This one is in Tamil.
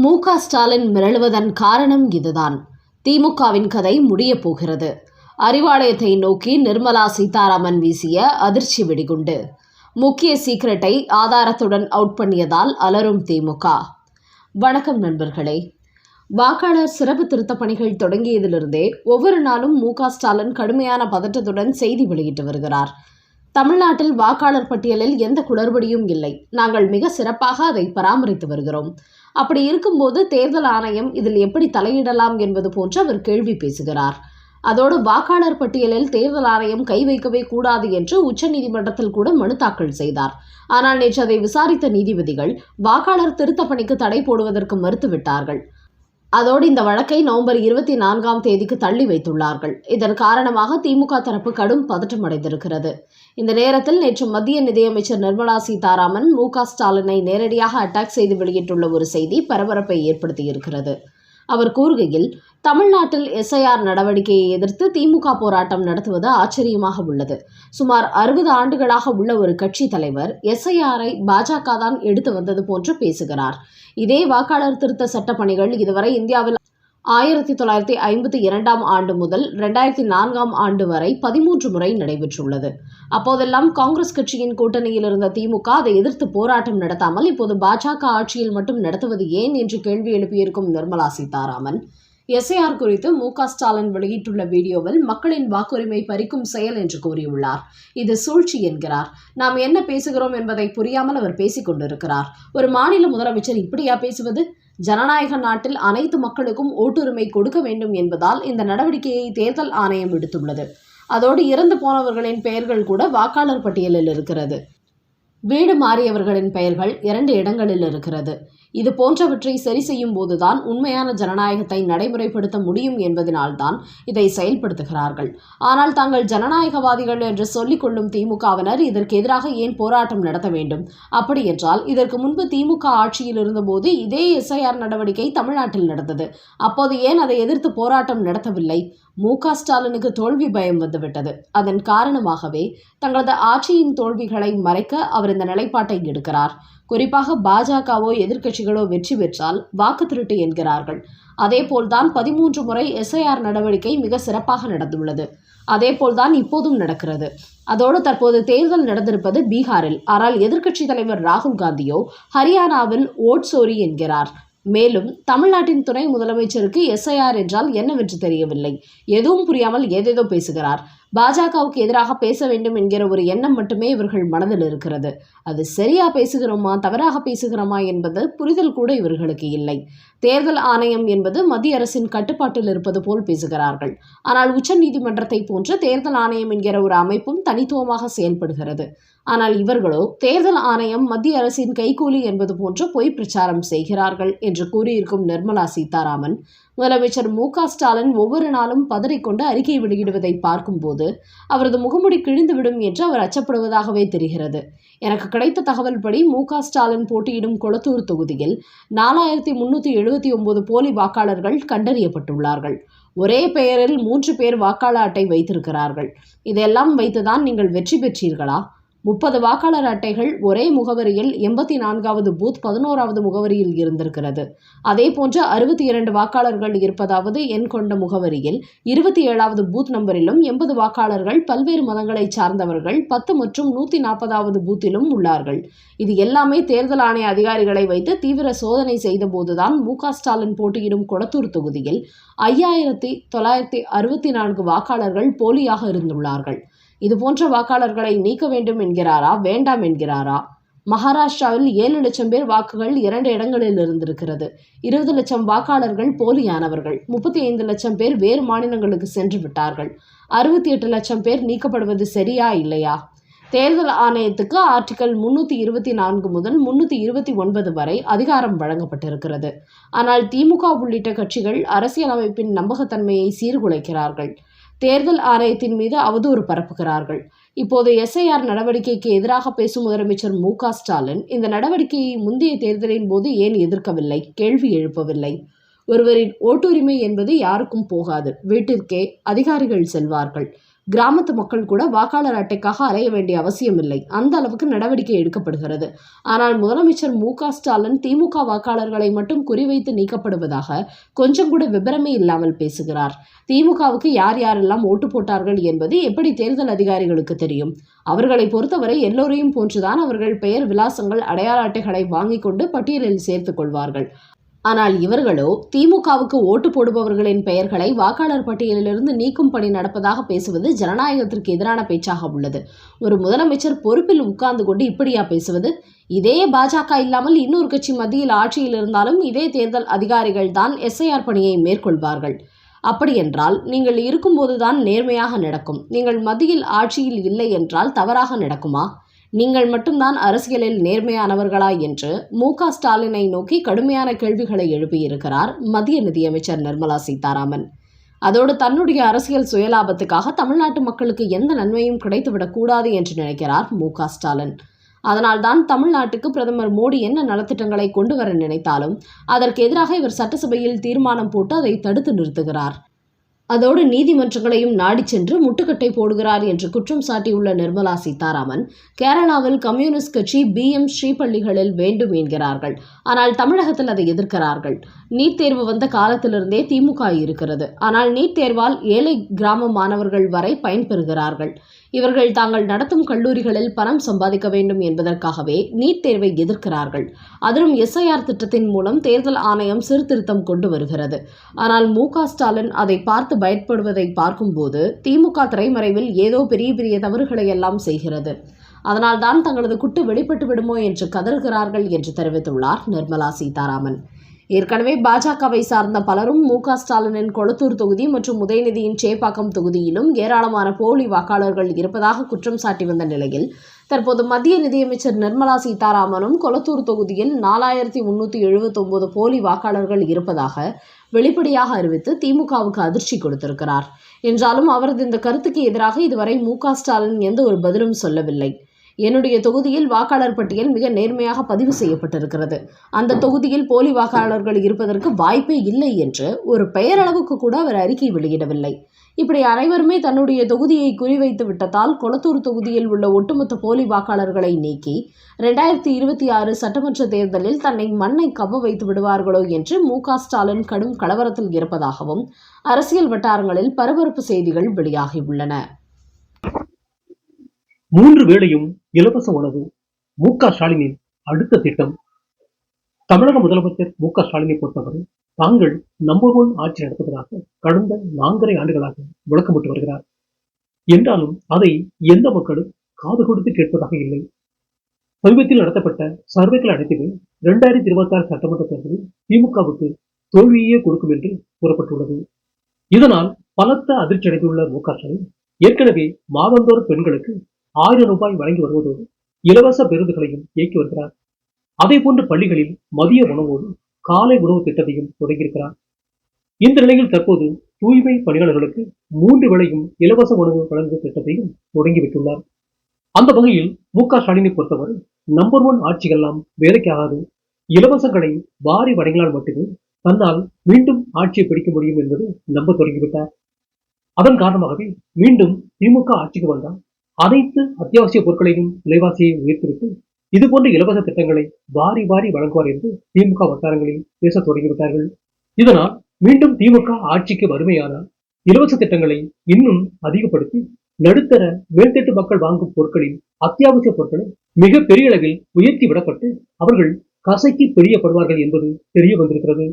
மு க ஸ்டாலின் மிரளுவதன் காரணம் இதுதான். திமுகவின் கதை முடியப் போகிறது. அறிவாலயத்தை நோக்கி நிர்மலா சீதாராமன் வீசிய அதிர்ச்சி வெடிகுண்டு. முக்கிய சீக்ரெட்டை ஆதாரத்துடன் அவுட் பண்ணியதால் அலரும் திமுக. வணக்கம் நண்பர்களே. வாக்காளர் சிறப்பு திருத்தப் பணிகள் தொடங்கியதிலிருந்தே ஒவ்வொரு நாளும் மு க ஸ்டாலின் கடுமையான பதட்டத்துடன் செய்தி வெளியிட்டு வருகிறார். தமிழ்நாட்டில் வாக்காளர் பட்டியலில் எந்த குளறுபடியும் இல்லை. நாங்கள் மிக சிறப்பாக அதை பராமரித்து வருகிறோம். அப்படி இருக்கும்போது தேர்தல் ஆணையம் இதில் எப்படி தலையிடலாம் என்பது போன்று அவர் கேள்வி பேசுகிறார். அதோடு வாக்காளர் பட்டியலில் தேர்தல் ஆணையம் கை வைக்கவே கூடாது என்று உச்சநீதிமன்றத்தில் கூட மனு தாக்கல் செய்தார். ஆனால் நேற்று அதை விசாரித்த நீதிபதிகள் வாக்காளர் திருத்தப் பணிக்கு தடை போடுவதற்கு மறுத்துவிட்டார்கள். அதோடு இந்த வழக்கை நவம்பர் இருபத்தி நான்காம் தேதிக்கு தள்ளி வைத்துள்ளார்கள். இதன் காரணமாக திமுக தரப்பு கடும் பதற்றம் அடைந்திருக்கிறது. இந்த நேரத்தில் நேற்று மத்திய நிதியமைச்சர் நிர்மலா சீதாராமன் மு க ஸ்டாலினை நேரடியாக அட்டாக் செய்து வெளியிட்டுள்ள ஒரு செய்தி பரபரப்பை ஏற்படுத்தியிருக்கிறது. அவர் கூறுகையில் தமிழ்நாட்டில் எஸ்ஐஆர் நடவடிக்கையை எதிர்த்து திமுக போராட்டம் நடத்துவது ஆச்சரியமாக உள்ளது. சுமார் அறுபது ஆண்டுகளாக உள்ள ஒரு கட்சி தலைவர் எஸ்ஐஆரை பாஜக தான் எடுத்து வந்தது போன்று பேசுகிறார். இதே வாக்காளர் திருத்த சட்ட பணிகள் இதுவரை இந்தியாவில் ஆயிரத்தி தொள்ளாயிரத்தி ஐம்பத்தி இரண்டாம் ஆண்டு முதல் ரெண்டாயிரத்தி நான்காம் ஆண்டு வரை பதிமூன்று முறை நடைபெற்றுள்ளது. அப்போதெல்லாம் காங்கிரஸ் கட்சியின் கூட்டணியில் இருந்த திமுக அதை எதிர்த்து போராட்டம் நடத்தாமல் இப்போது பாஜக ஆட்சியில் மட்டும் நடத்துவது ஏன் என்று கேள்வி எழுப்பியிருக்கும் நிர்மலா சீதாராமன். எஸ்ஐஆர் குறித்து மு க ஸ்டாலின் வெளியிட்டுள்ள வீடியோவில் மக்களின் வாக்குரிமை பறிக்கும் செயல் என்று கூறியுள்ளார். இது சூழ்ச்சி என்கிறார். நாம் என்ன பேசுகிறோம் என்பதை புரியாமல் அவர் பேசிக் கொண்டிருக்கிறார் ஒரு மாநில முதலமைச்சர் இப்படியா பேசுவது? ஜனநாயக நாட்டில் அனைத்து மக்களுக்கும் ஓட்டுரிமை கொடுக்க வேண்டும் என்பதால் இந்த நடவடிக்கையை தேர்தல் ஆணையம் எடுத்துள்ளது. அதோடு இறந்து போனவர்களின் பெயர்கள் கூட வாக்காளர் பட்டியலில் இருக்கிறது. வீடு மாறியவர்களின் பெயர்கள் இரண்டு இடங்களில் இருக்கிறது. இது போன்றவற்றை சரி செய்யும் போதுதான் உண்மையான ஜனநாயகத்தை நடைமுறைப்படுத்த முடியும் என்பதனால்தான் இதை செயல்படுத்துகிறார்கள். ஆனால் தாங்கள் ஜனநாயகவாதிகள் என்று சொல்லிக் கொள்ளும் திமுகவினர் இதற்கு எதிராக ஏன் போராட்டம் நடத்த வேண்டும்? அப்படி என்றால் இதற்கு முன்பு திமுக ஆட்சியில் இருந்தபோது இதே எஸ்ஐஆர் நடவடிக்கை தமிழ்நாட்டில் நடந்தது. அப்போது ஏன் அதை எதிர்த்து போராட்டம் நடத்தவில்லை? மு க ஸ்டாலினுக்கு தோல்வி பயம் வந்துவிட்டது. அதன் காரணமாகவே தங்களது ஆட்சியின் தோல்விகளை மறைக்க அவர் இந்த நிலைப்பாட்டை எடுக்கிறார். குறிப்பாக பாஜகவோ எதிர்க்கட்சிகளோ வெற்றி பெற்றால் வாக்கு திருட்டு என்கிறார்கள். அதேபோல்தான் பதிமூன்று முறை எஸ்ஐஆர் நடவடிக்கை மிக சிறப்பாக நடந்துள்ளது. அதேபோல்தான் இப்போதும் நடக்கிறது. அதோடு தற்போது தேர்தல் நடந்திருப்பது பீகாரில். ஆனால் எதிர்க்கட்சி தலைவர் ராகுல் காந்தியோ ஹரியானாவில் ஓட்சோரி என்கிறார். மேலும் தமிழ்நாட்டின் துணை முதலமைச்சருக்கு எஸ்ஐஆர் என்றால் என்னவென்று தெரியவில்லை. எதுவும் புரியாமல் ஏதேதோ பேசுகிறார். பாஜகவுக்கு எதிராக பேச வேண்டும் என்கிற ஒரு எண்ணம் மட்டுமே இவர்கள் மனதில் இருக்கிறது. அது சரியா பேசுகிறோமா தவறாக பேசுகிறோமா என்பது புரிதல் கூட இவர்களுக்கு இல்லை. தேர்தல் ஆணையம் என்பது மத்திய அரசின் கட்டுப்பாட்டில் இருப்பது போல் பேசுகிறார்கள். ஆனால் உச்சநீதிமன்றத்தை போன்று தேர்தல் ஆணையம் என்கிற ஒரு அமைப்பும் தனித்துவமாக செயல்படுகிறது. ஆனால் இவர்களோ தேர்தல் ஆணையம் மத்திய அரசின் கைகூலி என்பது போன்று பொய் பிரச்சாரம் செய்கிறார்கள் என்று கூறியிருக்கும் நிர்மலா சீதாராமன் முதலமைச்சர் மு ஸ்டாலின் ஒவ்வொரு நாளும் பதறிக்கொண்டு அறிக்கை வெளியிடுவதை பார்க்கும்போது அவரது முகமுடி கிழிந்துவிடும் என்று அவர் அச்சப்படுவதாகவே தெரிகிறது. எனக்கு கிடைத்த தகவல் படி மு ஸ்டாலின் போட்டியிடும் கொளத்தூர் தொகுதியில் நாலாயிரத்தி முன்னூற்றி எழுபத்தி ஒன்பது போலி வாக்காளர்கள் கண்டறியப்பட்டுள்ளார்கள். ஒரே பெயரில் மூன்று பேர் வாக்காளர் அட்டை வைத்திருக்கிறார்கள். இதெல்லாம் வைத்துதான் நீங்கள் வெற்றி பெற்றீர்களா? முப்பது வாக்காளர் அட்டைகள் ஒரே முகவரியில் எண்பத்தி நான்காவது பூத் பதினோராவது முகவரியில் இருந்திருக்கிறது. அதே போன்று அறுபத்தி இரண்டு வாக்காளர்கள் இருப்பதாவது எண் கொண்ட முகவரியில் இருபத்தி ஏழாவது பூத் நம்பரிலும் எண்பது வாக்காளர்கள் பல்வேறு மதங்களை சார்ந்தவர்கள் பத்து மற்றும் நூற்றி நாற்பதாவது பூத்திலும் உள்ளார்கள். இது எல்லாமே தேர்தல் ஆணைய அதிகாரிகளை வைத்து தீவிர சோதனை செய்தபோதுதான் மு க ஸ்டாலின் போட்டியிடும் கொளத்தூர் தொகுதியில் ஐயாயிரத்தி தொள்ளாயிரத்தி அறுபத்தி நான்கு வாக்காளர்கள் போலியாக இருந்துள்ளார்கள். இது போன்ற வாக்காளர்களை நீக்க வேண்டும் என்கிறாரா? வேண்டாம் என்கிறாரா? மகாராஷ்டிராவில் ஏழு லட்சம் பேர் வாக்குகள் இரண்டு இடங்களில் இருந்திருக்கிறது. இருபது லட்சம் வாக்காளர்கள் போலியானவர்கள். முப்பத்தி ஐந்து லட்சம் பேர் வேறு மாநிலங்களுக்கு சென்று விட்டார்கள். அறுபத்தி எட்டு லட்சம் பேர் நீக்கப்படுவது சரியா இல்லையா? தேர்தல் ஆணையத்துக்கு ஆர்டிகல் முன்னூற்றி இருபத்தி நான்கு முதல் முன்னூற்றி இருபத்தி ஒன்பது வரை அதிகாரம் வழங்கப்பட்டிருக்கிறது. ஆனால் திமுக உள்ளிட்ட கட்சிகள் அரசியலமைப்பின் நம்பகத்தன்மையை சீர்குலைக்கிறார்கள். தேர்தல் ஆணையத்தின் மீது அவதூறு பரப்புகிறார்கள். இப்போது எஸ்ஐஆர் நடவடிக்கைக்கு எதிராக பேசும் முதலமைச்சர் மு க ஸ்டாலின் இந்த நடவடிக்கையை முந்தைய தேர்தலின் போது ஏன் எதிர்க்கவில்லை? கேள்வி எழுப்பவில்லை. ஒருவரின் ஓட்டுரிமை என்பது யாருக்கும் போகாது. வீட்டிற்கே அதிகாரிகள் செல்வார்கள். கிராமத்து மக்கள் கூட வாக்காளர் அட்டைக்காக அலைய வேண்டிய அவசியம் இல்லை அந்த அளவுக்கு நடவடிக்கை எடுக்கப்படுகிறது. ஆனால் முதலமைச்சர் மு க ஸ்டாலின் திமுக வாக்காளர்களை மட்டும் குறிவைத்து நீக்கப்படுவதாக கொஞ்சம் கூட விபரமே இல்லாமல் பேசுகிறார். திமுகவுக்கு யார் யாரெல்லாம் ஓட்டு போட்டார்கள் என்பது எப்படி தேர்தல் அதிகாரிகளுக்கு தெரியும்? அவர்களை பொறுத்தவரை எல்லோரையும் போன்றுதான் அவர்கள் பெயர் விலாசங்கள் அடையாள அட்டைகளை வாங்கிக் கொண்டு பட்டியலில் சேர்த்துக் கொள்வார்கள். ஆனால் இவர்களோ திமுகவுக்கு ஓட்டு போடுபவர்களின் பெயர்களை வாக்காளர் பட்டியலிலிருந்து நீக்கும் பணி நடப்பதாக பேசுவது ஜனநாயகத்திற்கு எதிரான பேச்சாக உள்ளது. ஒரு முதலமைச்சர் பொறுப்பில் உட்கார்ந்து கொண்டு இப்படியா பேசுவது? இதே பாஜக இல்லாமல் இன்னொரு கட்சி மத்தியில் ஆட்சியில் இருந்தாலும் இதே தேர்தல் அதிகாரிகள் தான் எஸ்ஐஆர் பணியை மேற்கொள்வார்கள். அப்படியென்றால் நீங்கள் இருக்கும்போதுதான் நேர்மையாக நடக்கும். நீங்கள் மத்தியில் ஆட்சியில் இல்லை என்றால் தவறாக நடக்குமா? நீங்கள் மட்டும்தான் அரசியலில் நேர்மையானவர்களா என்று மு க ஸ்டாலினை நோக்கி கடுமையான கேள்விகளை எழுப்பியிருக்கிறார் மத்திய நிதியமைச்சர் நிர்மலா சீதாராமன். அதோடு தன்னுடைய அரசியல் சுயலாபத்துக்காக தமிழ்நாட்டு மக்களுக்கு எந்த நன்மையும் கிடைத்துவிடக் கூடாது என்று நினைக்கிறார் மு க ஸ்டாலின். அதனால்தான் தமிழ்நாட்டுக்கு பிரதமர் மோடி என்ன நலத்திட்டங்களை கொண்டு வர நினைத்தாலும் அதற்கு எதிராக இவர் சட்டசபையில் தீர்மானம் போட்டு அதை தடுத்து நிறுத்துகிறார். அதோடு நீதிமன்றங்களையும் நாடிச் சென்று முட்டுக்கட்டை போடுகிறார் என்று குற்றம் சாட்டியுள்ள நிர்மலா சீதாராமன் கேரளாவில் கம்யூனிஸ்ட் கட்சி பி. எம். ஸ்ரீபள்ளிகளில் வேண்டும் என்கிறார்கள். ஆனால் தமிழகத்தில் அதை எதிர்க்கிறார்கள். நீட் தேர்வு வந்த காலத்திலிருந்தே திமுக இருக்கிறது. ஆனால் நீட் தேர்வால் ஏழை கிராம மாணவர்கள் வரை பயன்பெறுகிறார்கள். இவர்கள் தாங்கள் நடத்தும் கல்லூரிகளில் பணம் சம்பாதிக்க வேண்டும் என்பதற்காகவே நீட் தேர்வை எதிர்க்கிறார்கள். அதிலும் எஸ்ஐஆர் திட்டத்தின் மூலம் தேர்தல் ஆணையம் சீர்திருத்தம் கொண்டு வருகிறது. ஆனால் மு. ஸ்டாலின் அதை பார்த்து பயப்படுவதை பார்க்கும்போது திமுக திரைமறைவில் ஏதோ பெரிய பெரிய தவறுகளை எல்லாம் செய்கிறது. அதனால்தான் தங்களது குட்டு வெளிப்பட்டு விடுமோ என்று கதறுகிறார்கள் என்று தெரிவித்துள்ளார் நிர்மலா சீதாராமன். ஏற்கனவே பாஜகவை சார்ந்த பலரும் மு ஸ்டாலினின் கொளத்தூர் தொகுதி மற்றும் உதயநிதியின் சேப்பாக்கம் தொகுதியிலும் ஏராளமான போலி வாக்காளர்கள் இருப்பதாக குற்றம் சாட்டி வந்த நிலையில் தற்போது மத்திய நிதியமைச்சர் நிர்மலா சீதாராமனும் கொளத்தூர் தொகுதியில் நாலாயிரத்தி முன்னூற்றி எழுபத்தொம்போது போலி வாக்காளர்கள் இருப்பதாக வெளிப்படையாக அறிவித்து திமுகவுக்கு அதிர்ச்சி கொடுத்திருக்கிறார். என்றாலும் அவரது இந்த கருத்துக்கு எதிராக இதுவரை மு க ஸ்டாலின் எந்த ஒரு பதிலும் சொல்லவில்லை. என்னுடைய தொகுதியில் வாக்காளர் பட்டியல் மிக நேர்மையாக பதிவு செய்யப்பட்டிருக்கிறது. அந்த தொகுதியில் போலி வாக்காளர்கள் இருப்பதற்கு வாய்ப்பே இல்லை என்று ஒரு பெயரளவுக்கு கூட அவர் அறிக்கை வெளியிடவில்லை. இப்படி அனைவருமே தன்னுடைய தொகுதியை குறிவைத்து விட்டதால் கொளத்தூர் தொகுதியில் உள்ள ஒட்டுமொத்த போலி வாக்காளர்களை நீக்கி ரெண்டாயிரத்தி இருபத்தி ஆறு சட்டமன்ற தேர்தலில் தன்னை மண்ணை கவ்வ வைத்து விடுவார்களோ என்று மு. ஸ்டாலின் கடும் கலவரத்தில் இருப்பதாகவும் அரசியல் வட்டாரங்களில் பரபரப்பு செய்திகள் வெளியாகியுள்ளன. மூன்று வேளையும் இலவச உணவு மு க ஸ்டாலினின் அடுத்த திட்டம். தமிழக முதலமைச்சர் மு க ஸ்டாலினை பொறுத்தவரை தாங்கள் நம்பர் ஒன் ஆட்சி நடத்துவதாக கடந்த நான்கரை ஆண்டுகளாக விளக்கமிட்டு வருகிறார். என்றாலும் அதை எந்த மக்களும் காது கொடுத்து கேட்பதாக இல்லை. சமீபத்தில் நடத்தப்பட்ட சர்வேக்கள் அனைத்துமே இரண்டாயிரத்தி இருபத்தி ஆறு சட்டமன்ற தேர்தலில் திமுகவுக்கு தோல்வியே கொடுக்கும் என்று கூறப்பட்டுள்ளது. இதனால் பலத்த அதிர்ச்சி அடைந்துள்ள மு க ஸ்டாலின் ஏற்கனவே மாதந்தோறும் பெண்களுக்கு ஆயிரம் ரூபாய் வழங்கி வருவதோடு இலவச பேருந்துகளையும் இயக்கி வருகிறார். அதே போன்று பள்ளிகளில் மதிய உணவோடு காலை உணவு திட்டத்தையும் தொடங்கியிருக்கிறார். இந்த நிலையில் தற்போது தூய்மை பணியாளர்களுக்கு மூன்று வேளையும் இலவச உணவு வழங்கும் திட்டத்தையும் தொடங்கிவிட்டுள்ளார் அந்த வகையில் மு க ஸ்டாலினை பொறுத்தவரை நம்பர் ஒன் ஆட்சிகள்லாம் வேலைக்காகாது. இலவசங்களை வாரி வழங்கினால் மட்டுமே தன்னால் மீண்டும் ஆட்சியை பிடிக்க முடியும் என்பது நம்ப தொடங்கிவிட்டார். அதன் காரணமாகவே மீண்டும் திமுக ஆட்சிக்கு வந்தால் அனைத்து அத்தியாவசிய பொருட்களையும் விலைவாசியை உயர்த்திவிட்டு இதுபோன்ற இலவச திட்டங்களை வாரி வாரி வழங்குவார் என்று திமுக வட்டாரங்களில் பேசத் தொடங்கிவிட்டார்கள். இதனால் மீண்டும் திமுக ஆட்சிக்கு வறுமையானால் இலவச திட்டங்களை இன்னும் அதிகப்படுத்தி நடுத்தர மேல்தட்டு மக்கள் வாங்கும் பொருட்களின் அத்தியாவசிய பொருட்களை மிக பெரிய அளவில் உயர்த்தி விடப்பட்டு அவர்கள் கசக்கி பிரியப்படுவார்கள் என்பது தெரிய வந்திருக்கிறது.